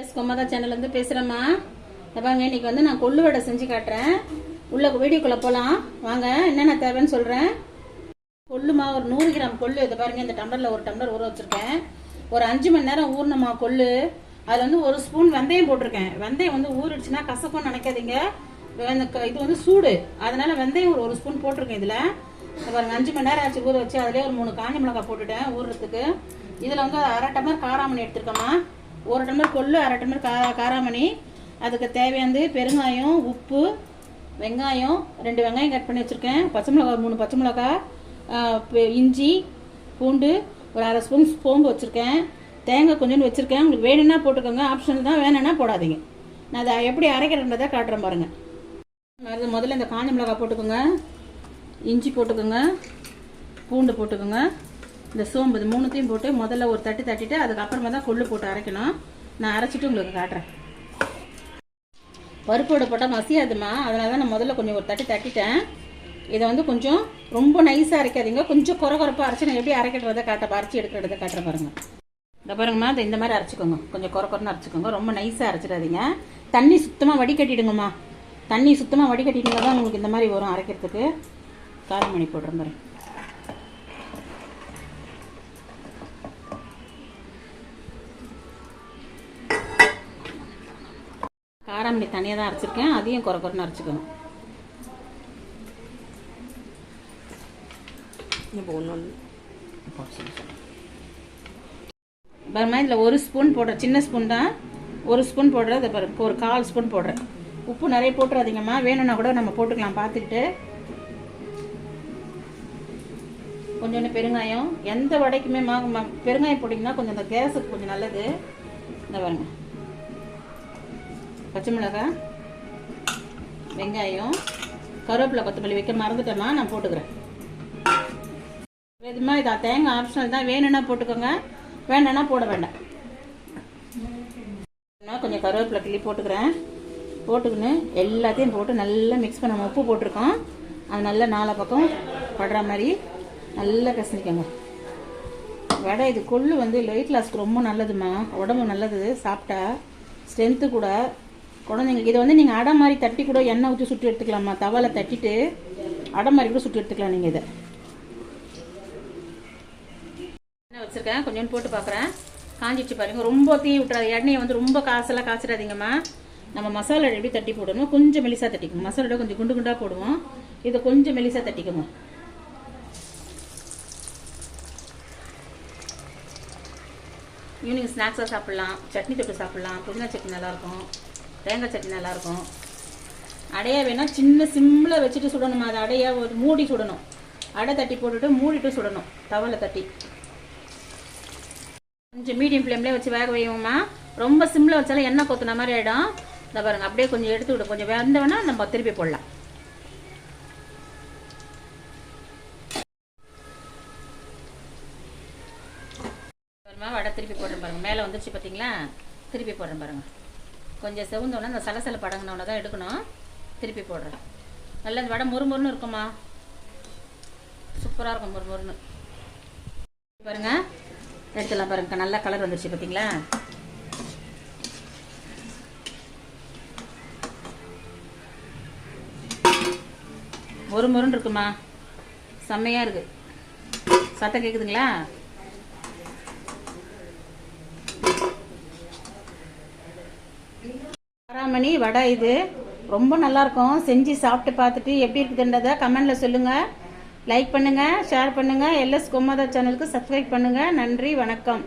S கொமதா சேனல்லேருந்து பேசுகிறேம்மா பாருங்க இன்னைக்கு வந்து நான் கொள்ளு வடை செஞ்சு காட்டுறேன். உள்ள வீடியோக்குள்ளே போகலாம் வாங்க என்னென்ன தேவைன்னு சொல்கிறேன் கொள்ளுமா ஒரு நூறு கிராம் கொள்ளு. இதை பாருங்க இந்த டம்ளரில் ஒரு டம்ளர் ஊற வச்சுருக்கேன். ஒரு அஞ்சு மணி நேரம் ஊறினமா கொள்ளு. அதில் வந்து ஒரு ஸ்பூன் வெந்தயம் போட்டிருக்கேன். வெந்தயம் வந்து ஊறிடுச்சுன்னா கசக்கும்னு நினைக்காதீங்க. க- இது வந்து சூடு. அதனால் வெந்தயம் ஒரு ஒரு ஸ்பூன் போட்டிருக்கேன் இதில். பாருங்க அஞ்சு மணி நேரம் ஆச்சு ஊற வச்சு அதிலே ஒரு மூணு காஞ்சி மிளகாய் போட்டுட்டேன் ஊறுறதுக்கு. இதில் வந்து அரை டம்ளர் காராமணி எடுத்துருக்கேம்மா. ஒரு டம்ளர் கொள்ளு அரை டம்ளர் கா காராமணி. அதுக்கு தேவையானது பெருங்காயம் உப்பு வெங்காயம் ரெண்டு வெங்காயம் கட் பண்ணி வச்சுருக்கேன். பச்சை மிளகாய் மூணு பச்சை மிளகாய் இஞ்சி பூண்டு ஒரு அரை ஸ்பூன் சோம்பு வச்சுருக்கேன். தேங்காய் கொஞ்சோண்டு வச்சுருக்கேன். உங்களுக்கு வேணும்னா போட்டுக்கோங்க. ஆப்ஷனல் தான். வேணும்னா போடாதீங்க. நான் அதை எப்படி அரைக்கிறேன்றதை காட்டுறேன் பாருங்கள் அது முதல்ல இந்த காஞ்ச மிளகாய் போட்டுக்கோங்க. இஞ்சி போட்டுக்கோங்க. பூண்டு போட்டுக்கோங்க. இந்த சோம்பு இது மூணுத்தையும் போட்டு முதல்ல ஒரு தட்டி தட்டிட்டு அதுக்கப்புறமா தான் கொள்ளு போட்டு அரைக்கணும். நான் அரைச்சிட்டு உங்களுக்கு காட்டுறேன். பருப்போட போட்டால் மசியாதுமா அதனால தான் நான் முதல்ல கொஞ்சம் ஒரு தட்டி தட்டிட்டேன். இதை வந்து கொஞ்சம் ரொம்ப நைஸாக அரைக்காதீங்க. கொஞ்சம் குறை குறைப்பாக அரைச்சி நான் எப்படி அரைக்கிறத காட்ட அரைச்சி எடுக்கிறத காட்டுற பாருங்க. இந்த பாருங்கம்மா இந்த இந்த மாதிரி அரைச்சிக்கோங்க. கொஞ்சம் குறை குறைன்னு அரைச்சிக்கோங்க. ரொம்ப நைஸாக அரைச்சிடாதீங்க. தண்ணி சுத்தமாக வடிகட்டிடுங்கம்மா. தண்ணி சுத்தமாக வடிகட்டிட்டீங்க தான் உங்களுக்கு இந்த மாதிரி வரும் அரைக்கிறதுக்கு. காரமணி போடுறேன் மாதிரி காராமணி தனியாக தான் அரைச்சிருக்கேன். அதையும் குறை குறைன்னு அரைச்சிக்கணும். இப்போ ஒன்று ஒன்று பாருமா இதில் ஒரு ஸ்பூன் போடுறேன் சின்ன ஸ்பூன் தான். ஒரு ஸ்பூன் போடுறேன் இதை பாருங்க ஒரு கால் ஸ்பூன் போடுறேன் உப்பு நிறைய போட்டுறாதீங்கம்மா. வேணும்னா கூட நம்ம போட்டுக்கலாம் பார்த்துக்கிட்டு. கொஞ்சோண்டு பெருங்காயம். எந்த வடைக்குமே மா பெருங்காயம் போட்டிங்கன்னா கொஞ்சம் அந்த கேஸுக்கு கொஞ்சம் நல்லது. இந்த பாருங்க. பச்சை மிளகாய் வெங்காயம் கருவேப்பிலை கொத்தமல்லி வைக்க மறந்துட்டேம்மா நான் போட்டுக்கிறேன். எதுமா இதா தேங்காய் ஆப்ஷனல் தான் வேணும்னா போட்டுக்கோங்க வேணும்னா போட வேண்டாம். கொஞ்சம் கருவேப்பிலை கிள்ளி போட்டுக்கிறேன். போட்டுக்கின்னு எல்லாத்தையும் போட்டு நல்லா மிக்ஸ் பண்ண உப்பு போட்டிருக்கோம். அது நல்லா நாலா பக்கம் படுற மாதிரி நல்லா கசனிக்கோங்க. வடை இது கொள்ளு வந்து வெயிட் லாஸ்க்கு ரொம்ப நல்லதுமா உடம்பு நல்லது சாப்பிட்டா ஸ்ட்ரென்த்து கூட குழந்தைங்களுக்கு. இதை வந்து நீங்கள் அடை மாதிரி தட்டி கூட எண்ணெய் ஊற்றி சுட்டு எடுத்துக்கலாமா? தவளை தட்டிட்டு அடை மாதிரி கூட சுட்டு எடுத்துக்கலாம் நீங்கள் இதை. எண்ணெய் வச்சுருக்கேன். கொஞ்சோண்டு போட்டு பார்க்குறேன் காஞ்சிச்சு பாருங்க. ரொம்ப தீ விட்டுறாது. எண்ணெயை வந்து ரொம்ப காசெல்லாம் காய்ச்சிடாதீங்கம்மா. நம்ம மசாலா எப்படி தட்டி போடணும். கொஞ்சம் மெலிசாக தட்டிக்கணும் மசாலோட கொஞ்சம் குண்டு குண்டாக போடுவோம். இதை கொஞ்சம் மெலிசாக தட்டிக்கோங்க. ஈவினிங் ஸ்நாக்ஸாக சாப்பிட்லாம். சட்னி தொட்டு சாப்பிட்லாம். புதினா சட்னி நல்லாயிருக்கும். தேங்காய் சட்னி நல்லாயிருக்கும். அடையா வேணால் சின்ன சிம்மில் வச்சுட்டு சுடணுமா? அதை அடையாக ஒரு மூடி சுடணும். அடை தட்டி போட்டுட்டு மூடிட்டு சுடணும். தவலை தட்டி. கொஞ்சம் மீடியம் ஃப்ளேம்லேயே வச்சு வேக வைவோம்மா ரொம்ப சிம்மில் வச்சாலும் எண்ணெய் கொத்துன மாதிரி ஆகிடும் இந்த பாருங்கள் அப்படியே கொஞ்சம் எடுத்து விடும் கொஞ்சம் வெந்தவொடனே நம்ம திருப்பி போடலாம். வடை திருப்பி போடுறேன் பாருங்கள் மேலே வந்துருச்சு பார்த்தீங்களா? திருப்பி போடுறேன் பாருங்கள் கொஞ்சம் செவந்தோடனே அந்த சலசல படங்கினோட தான் எடுக்கணும். திருப்பி போடுறேன். நல்லா இந்த வடை முறுமுறுன்னு இருக்குமா? சூப்பராக இருக்கும் முறுமுறுன்னு பாருங்க. எடுத்துலாம் பாருங்க. நல்லா கலர் வந்துருச்சு பார்த்தீங்களா ஒரு முருன்னு இருக்குமா? செம்மையாக இருக்குது சத்தம் கேட்குதுங்களா காராமணி வடை இது. ரொம்ப நல்லா இருக்கும் செஞ்சு சாப்பிட்டு பார்த்துட்டு எப்படி இருக்குதுன்றதை கமெண்ட்ல சொல்லுங்க. லைக் பண்ணுங்க ஷேர் பண்ணுங்க. எல்எஸ் கோமாதா சேனலுக்கு சப்ஸ்கிரைப் பண்ணுங்க. நன்றி வணக்கம்.